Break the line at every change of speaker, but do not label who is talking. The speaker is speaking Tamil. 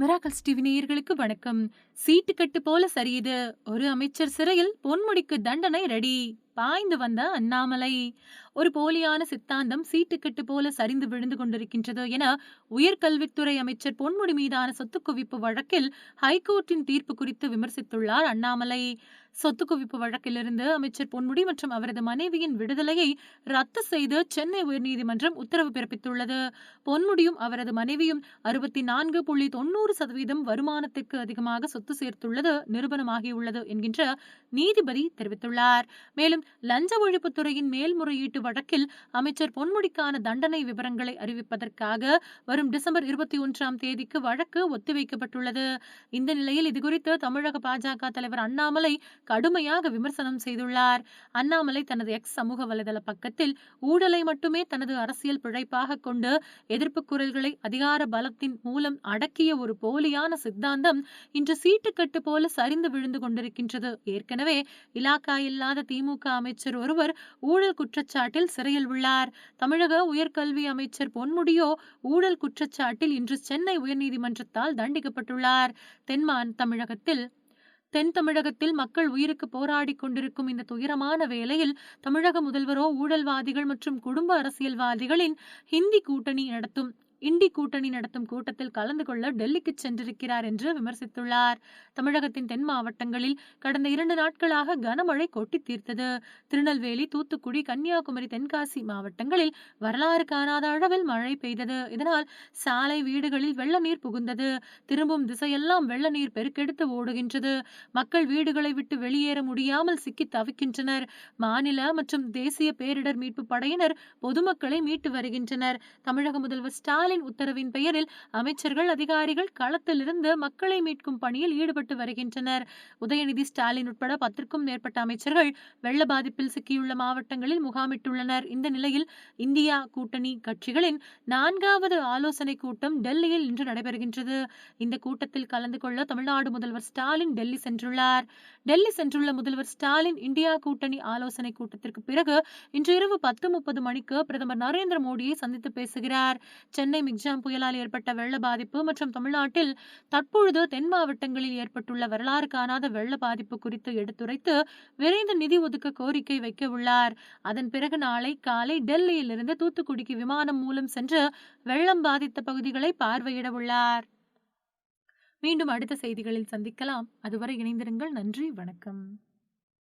மிராக்கல்ஸ் டிவி நேயர்களுக்கு வணக்கம். சீட்டு கட்டு போல சரியுது. ஒரு அமைச்சர் சிறையில் பொன்முடிக்கு தண்டனை ரெடி. பாய்ந்து வந்த அண்ணாமலை ஒரு போலியான சித்தாந்தம் சீட்டுக்கட்டு போல சரிந்து விழுந்து கொண்டிருக்கின்றது என உயர்கல்வித்துறை அமைச்சர் பொன்முடி மீதான சொத்து குவிப்பு வழக்கில் ஹைகோர்ட்டின் தீர்ப்பு குறித்து விமர்சித்துள்ளார் அண்ணாமலை. சொத்து குவிப்பு வழக்கிலிருந்து அமைச்சர் பொன்முடி மற்றும் அவரது மனைவியின் விடுதலையை ரத்து செய்து சென்னை உயர்நீதிமன்றம் உத்தரவு பிறப்பித்துள்ளது. பொன்முடியும் அவரது மனைவியும் அறுபத்தி நான்கு புள்ளி தொண்ணூறு சதவீதம் வருமானத்திற்கு அதிகமாக சொத்து சேர்த்துள்ளது நிரூபணமாகியுள்ளது என்கின்ற நீதிபதி தெரிவித்துள்ளார். மேலும் லஞ்ச ஒழிப்புத்துறையின் மேல்முறையீட்டு வழக்கில் அமைச்சர் பொன்முடிக்கான தண்டனை விவரங்களை அறிவிப்பதற்காக வரும் டிசம்பர் இருபத்தி ஒன்றாம் தேதிக்கு வழக்கு ஒத்திவைக்கப்பட்டுள்ளது. இந்த நிலையில் இதுகுறித்து தமிழக பாஜக தலைவர் அண்ணாமலை கடுமையாக விமர்சனம் செய்துள்ளார். அண்ணாமலை தனது எக்ஸ் சமூக வலைதள பக்கத்தில் ஊழலை மட்டுமே தனது அரசியல் பிழைப்பாக கொண்டு எதிர்ப்பு குரல்களை அதிகார பலத்தின் மூலம் அடக்கிய ஒரு போலியான சித்தாந்தம் இன்று சீட்டுக்கட்டு போல சரிந்து விழுந்து கொண்டிருக்கின்றது. ஏற்கனவே இலாக்கா இல்லாத திமுக அமைச்சர் ஒருவர் ஊழல் குற்றச்சாட்டில் சிறையில் உள்ளார். தமிழக உயர்கல்வி அமைச்சர் பொன்முடியோ ஊழல் குற்றச்சாட்டில் இன்று சென்னை உயர்நீதிமன்றத்தால் தண்டிக்கப்பட்டுள்ளார். தென்மான் தமிழகத்தில் தென் தமிழகத்தில் மக்கள் உயிருக்கு போராடி கொண்டிருக்கும் இந்த துயரமான வேளையில் தமிழக முதல்வரோ ஊழல்வாதிகள் மற்றும் குடும்ப அரசியல்வாதிகளின் ஹிந்தி கூட்டணி நடத்தும் இண்டி கூட்டணி நடத்தும் கூட்டத்தில் கலந்து கொள்ள டெல்லிக்கு சென்றிருக்கிறார் என்று விமர்சித்துள்ளார். தமிழகத்தின் தென் மாவட்டங்களில் கடந்த இரண்டு நாட்களாக கனமழை கொட்டி தீர்த்தது. திருநெல்வேலி தூத்துக்குடி கன்னியாகுமரி தென்காசி மாவட்டங்களில் வரலாறு காணாத அளவில் மழை பெய்தது. இதனால் சாலை வீடுகளில் வெள்ள நீர் புகுந்தது. திரும்பும் திசையெல்லாம் வெள்ள நீர் பெருக்கெடுத்து ஓடுகின்றது. மக்கள் வீடுகளை விட்டு வெளியேற முடியாமல் சிக்கி தவிக்கின்றனர். மாநில மற்றும் தேசிய பேரிடர் மீட்பு படையினர் பொதுமக்களை மீட்டு வருகின்றனர். தமிழக முதல்வர் ஸ்டாலின் ஸ்டாலின் உத்தரவின் பெயரில் அமைச்சர்கள் அதிகாரிகள் களத்திலிருந்து மக்களை மீட்கும் பணியில் ஈடுபட்டு வருகின்றனர். உதயநிதி ஸ்டாலின் உட்பட பத்திற்கும் மேற்பட்ட அமைச்சர்கள் வெள்ள பாதிப்பில் சிக்கியுள்ள மாவட்டங்களில் முகாமிட்டுள்ளனர். இந்த நிலையில் இந்தியா கூட்டணி கட்சிகளின் நான்காவது ஆலோசனை கூட்டம் டெல்லியில் இன்று நடைபெறுகின்றது. இந்த கூட்டத்தில் கலந்து கொள்ள தமிழ்நாடு முதல்வர் ஸ்டாலின் டெல்லி சென்றுள்ளார். டெல்லி சென்றுள்ள முதல்வர் ஸ்டாலின் இந்தியா கூட்டணி ஆலோசனை கூட்டத்திற்கு பிறகு இன்று இரவு பத்து முப்பது மணிக்கு பிரதமர் நரேந்திர மோடியை சந்தித்து பேசுகிறார். சென்னை சென்னை மிக்ஜாம் புயலால் ஏற்பட்ட வெள்ள பாதிப்பு மற்றும் தமிழ்நாட்டில் தற்பொழுது தென் மாவட்டங்களில் ஏற்பட்டுள்ள வரலாறு காணாத வெள்ள பாதிப்பு குறித்து எடுத்துரைத்து விரைந்து நிதி ஒதுக்க கோரிக்கை வைக்க உள்ளார். அதன் பிறகு நாளை காலை டெல்லியிலிருந்து தூத்துக்குடிக்கு விமானம் மூலம் சென்று வெள்ளம் பாதித்த பகுதிகளை பார்வையிட உள்ளார். மீண்டும் அடுத்த செய்திகளில் சந்திக்கலாம். அதுவரை இணைந்திருங்கள். நன்றி. வணக்கம்.